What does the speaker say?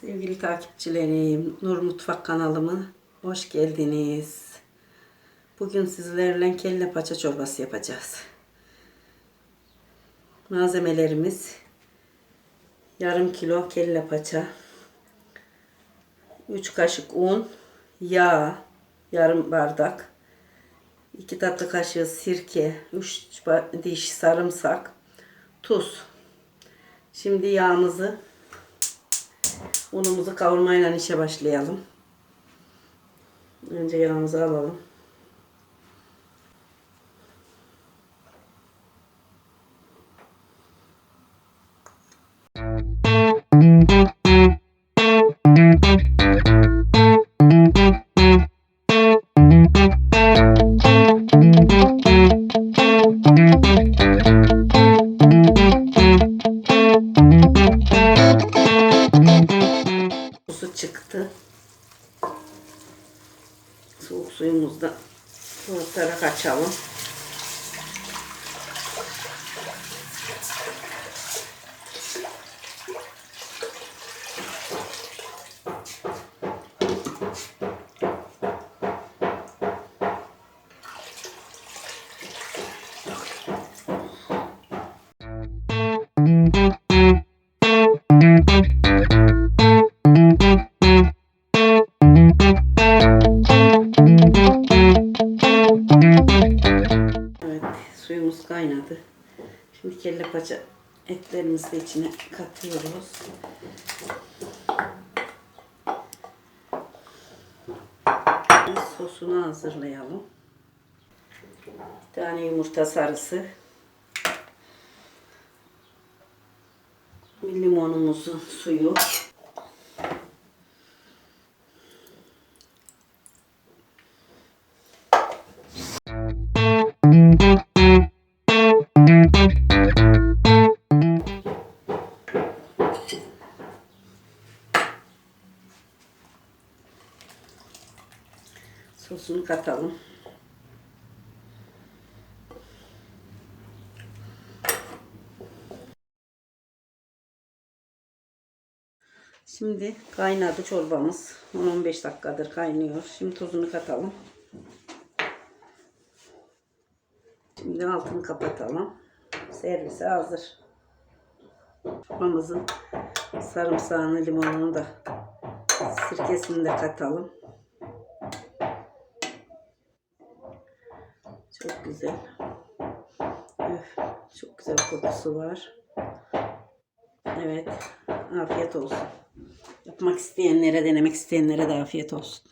Sevgili takipçilerim, Nur Mutfak kanalıma hoş geldiniz. Bugün sizlerle kelle paça çorbası yapacağız. Malzemelerimiz yarım kilo kelle paça, 3 kaşık un, yağ, yarım bardak, 2 tatlı kaşığı sirke, 3 diş sarımsak, tuz. Şimdi yağımızı Unumuzu kavurmayla işe başlayalım. Önce yağımızı alalım. Su çıktı. Soğuk suyumuzda soğutarak açalım. Şimdi kelle paça etlerimizi de içine katıyoruz. Sosunu hazırlayalım. Bir tane yumurta sarısı. Bir limonumuzun suyu. Sosunu katalım. Şimdi kaynadı çorbamız. 10-15 dakikadır kaynıyor. Şimdi tuzunu katalım. Şimdi altını kapatalım. Servise hazır. Çorbamızın sarımsağını, limonunu da sirkesini de katalım. Çok güzel. Öf, çok güzel kokusu var. Evet. Afiyet olsun. Yapmak isteyenlere, denemek isteyenlere de afiyet olsun.